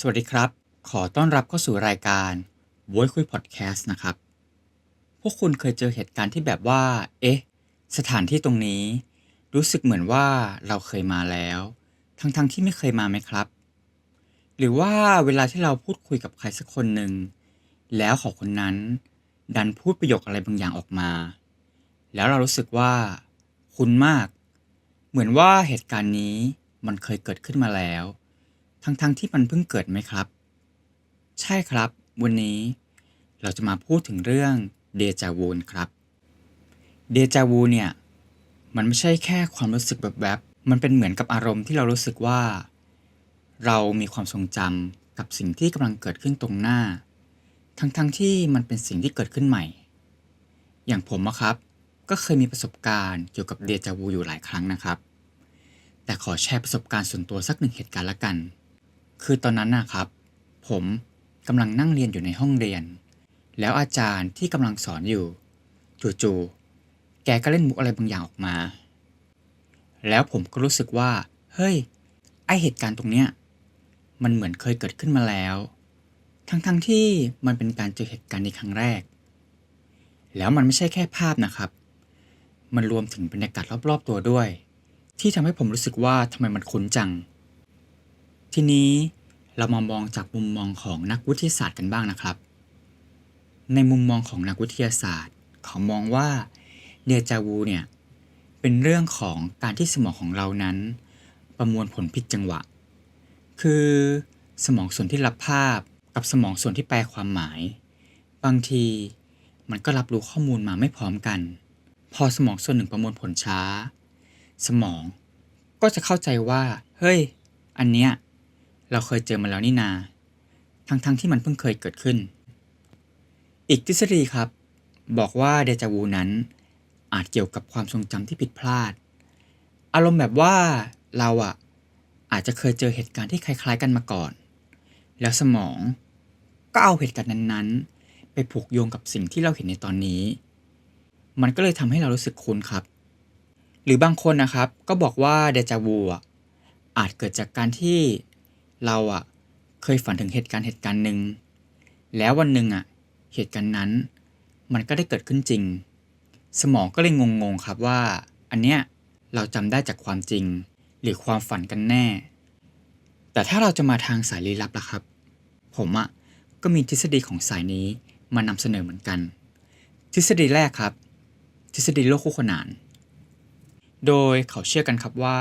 สวัสดีครับ ขอต้อนรับเข้าสู่รายการ Voice คุย Podcast นะครับ พวกคุณเคยเจอเหตุการณ์ที่แบบว่า เอ๊ะ สถานที่ตรงนี้ รู้สึกเหมือนว่าเราเคยมาแล้ว ทั้งๆทที่ไม่เคยมาไหมครับ หรือว่าเวลาที่เราพูดคุยกับใครสักคนหนึ่ง แล้วขอคนนั้น ดันพูดประโยคอะไรบางอย่างออกมา แล้วเรารู้สึกว่า คุ้นมาก เหมือนว่าเหตุการณ์นี้มันเคยเกิดขึ้นมาแล้ว ทั้งๆทที่มันเพิ่งเกิดไหมครับ ใช่ครับ วันนี้เราจะมาพูดถึงเรื่องเดจาวูครับเดจาวูเนี่ย มันไม่ใช่แค่ความรู้สึกแบบแบบๆมันเป็นเหมือนกับอารมณ์ที่เรารู้สึกว่า เรามีความทรงจำกับสิ่งที่กำลังเกิดขึ้นตรงหน้า ทั้งๆทที่มันเป็นสิ่งที่เกิดขึ้นใหม่ อย่างผมอะครับ ก็เคยมีประสบการณ์เกี่ยวกับเดจาวูอยู่หลายครั้งนะครับ แต่ขอแชร์ประสบการณ์ส่วนตัวสักหนึ่งเหตุการณ์ละกัน คือตอนนั้นนะครับ ผมกำลังนั่งเรียนอยู่ในห้องเรียน แล้วอาจารย์ที่กำลังสอนอยู่ จู่ๆแกก็เล่นมุกอะไรบางอย่างออกมา แล้วผมก็รู้สึกว่า เฮ้ย ไอเหตุการณ์ตรงเนี้ยมันเหมือนเคยเกิดขึ้นมาแล้ว ทั้งๆทที่มันเป็นการเจอเหตุการณ์ในครั้งแรก แล้วมันไม่ใช่แค่ภาพนะครับ มันรวมถึงบรรยากาศรอบๆตัวด้วย ที่ทำให้ผมรู้สึกว่าทำไมมันคุ้นจัง ทีนี้เรามามองจากมุมมองของนักวิทยาศาสตร์กันบ้างนะครับ ในมุมมองของนักวิทยาศาสตร์ เขามองว่าเดจาวูเนี่ยเป็นเรื่องของการที่สมองของเรานั้น ประมวลผลผิดจังหวะ คือสมองส่วนที่รับภาพกับสมองส่วนที่แปลความหมาย บางทีมันก็รับรู้ข้อมูลมาไม่พร้อมกัน พอสมองส่วนหนึ่งประมวลผลช้า สมองก็จะเข้าใจว่า เฮ้ย อันเนี้ย เราเคยเจอมาแล้วนี่นา ทั้งๆทที่มันเพิ่งเคยเกิดขึ้น อีกทฤษฎีครับ บอกว่าเดจาวูนั้น อาจเกี่ยวกับความทรงจำที่ผิดพลาด อารมณ์แบบว่าเราอะอาจจะเคยเจอเหตุการณ์ที่คล้าย ๆ กันมาก่อน แล้วสมอง ก็เอาเหตุการณ์นั้นๆ ไปผูกโยงกับสิ่งที่เราเห็นในตอนนี้ มันก็เลยทำให้เรารู้สึกคุ้นครับ หรือบางคนนะครับก็บอกว่าเดจาวูอะอาจเกิดจากการที่ เราอะเคยฝันถึงเหตุการณ์เหตุการณ์หนึ่งแล้ววันหนึ่งอะเหตุการณ์นั้น มันก็ได้เกิดขึ้นจริง สมองก็เลยงงๆครับว่า อันเนี้ยเราจำได้จากความจริง หรือความฝันกันแน่ แต่ถ้าเราจะมาทางสายลี้ลับล่ะครับ ผมอะก็มีทฤษฎีของสายนี้มานำเสนอเหมือนกัน ทฤษฎีแรกครับ ทฤษฎีโลกคู่ขนาน โดยเขาเชื่อกันครับว่า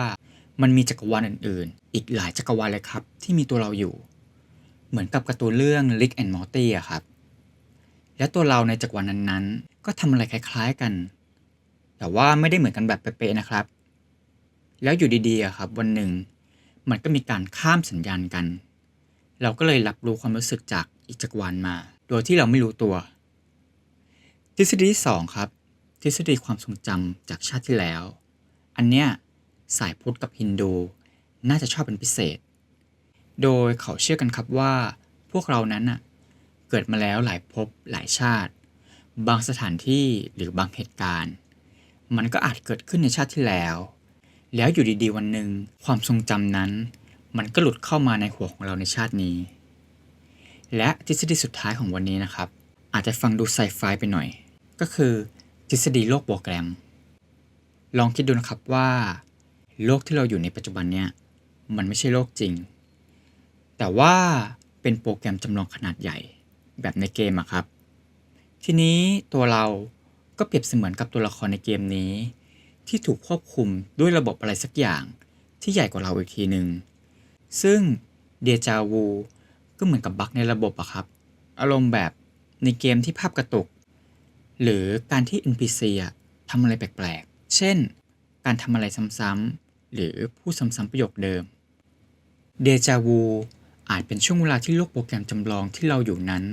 มันมีจักรวาลอื่นๆ อีกหลายจักรวาลเลยครับ ที่มีตัวเราอยู่ เหมือนกับกร์ตูนเรื่อง Rick and Morty อะครับ และตัวเราในจักรวาลนั้นๆ ก็ทำอะไรคล้ายๆกัน แต่ว่าไม่ได้เหมือนกันแบบเป๊ะๆนะครับ แล้วอยู่ดีๆครับวันหนึ่ง มันก็มีการข้ามสัญญาณกัน เราก็เลยรับรู้ความรู้สึกจากอีกจักรวาลมา โดยที่เราไม่รู้ตัว ทฤษฎีที่สองครับ ทฤษฎีความทรงจำจากชาติที่แล้ว อันเนี้ย สายพุทธกับฮินดู น่าจะชอบเป็นพิเศษ โดยเขาเชื่อกันครับว่า พวกเรานั้นน่ะเกิดมาแล้วหลายภพหลายชาติ บางสถานที่หรือบางเหตุการณ์ มันก็อาจเกิดขึ้นในชาติที่แล้ว แล้วอยู่ดีๆ วันหนึ่งความทรงจำนั้น มันก็หลุดเข้ามาในหัวของเราในชาตินี้ และทฤษฎีสุดท้ายของวันนี้นะครับ อาจจะฟังดูไซไฟไปหน่อย ก็คือทฤษฎีโลกโปรแกรม ลองคิดดูนะครับว่า โลกที่เราอยู่ในปัจจุบันเนี่ยมันไม่ใช่โลกจริง แต่ว่าเป็นโปรแกรมจำลองขนาดใหญ่แบบในเกมอะครับ ทีนี้ตัวเราก็เปรียบเสมือนกับตัวละครในเกมนี้ ที่ถูกควบคุมด้วยระบบอะไรสักอย่างที่ใหญ่กว่าเราอีกทีหนึ่งซึ่งเดจาวูก็เหมือนกับบั๊กในระบบอะครับ อารมณ์แบบในเกมที่ภาพกระตุก หรือการที่ NPC อะทำอะไรแปลกๆ เช่น การทำอะไรซ้ำๆ หรือพูดซ้ำๆประโยคเดิม เดจาวูอาจเป็นช่วงเวลาที่โลกโปรแกรมจำลองที่เราอยู่นั้น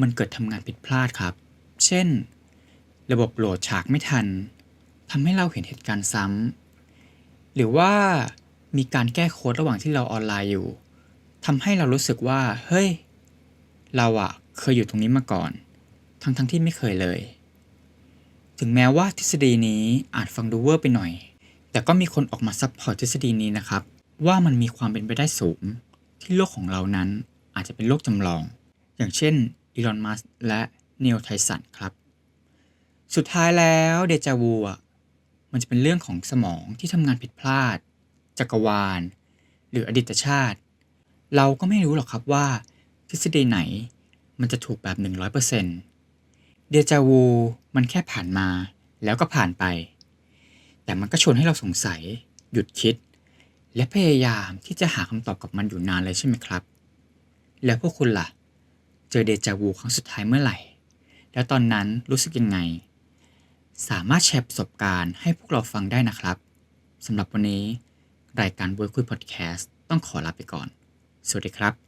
มันเกิดทำงานผิดพลาดครับ เช่น ระบบโหลดฉากไม่ทันทำให้เราเห็นเหตุการณ์ซ้ำหรือว่ามีการแก้โค้ดระหว่างที่เราออนไลน์อยู่ทำให้เรารู้สึกว่า เฮ้ย เราอะเคยอยู่ตรงนี้มาก่อน ทั้งๆทที่ไม่เคยเลย ถึงแม้ว่าทฤษฎีนี้อาจฟังดูเวอร์ไปหน่อย แต่ก็มีคนออกมาซัพพอร์ตทฤษฎีนี้นะครับ ว่ามันมีความเป็นไปได้สูง ที่โลกของเรานั้นอาจจะเป็นโลกจำลอง อย่างเช่นอีลอนมัสก์และเนลไทสันครับ สุดท้ายแล้วเดจาวูอะมันจะเป็นเรื่องของสมองที่ทำงานผิดพลาด จักรวาล หรืออดีตชาติ เราก็ไม่รู้หรอกครับว่า ทฤษฎีไหนมันจะถูกแบบ 100%เดจาวูมันแค่ผ่านมาแล้วก็ผ่านไป แต่มันก็ชวนให้เราสงสัย หยุดคิด และพยายามที่จะหาคำตอบกับมันอยู่นานเลยใช่ไหมครับ แล้วพวกคุณล่ะ เจอเดจาวูครั้งสุดท้ายเมื่อไหร่ แล้วตอนนั้นรู้สึกยังไง สามารถแชร์ประสบการณ์ให้พวกเราฟังได้นะครับสำหรับวันนี้ รายการบวยคุยพอดแคสต์ต้องขอลาไปก่อน สวัสดีครับ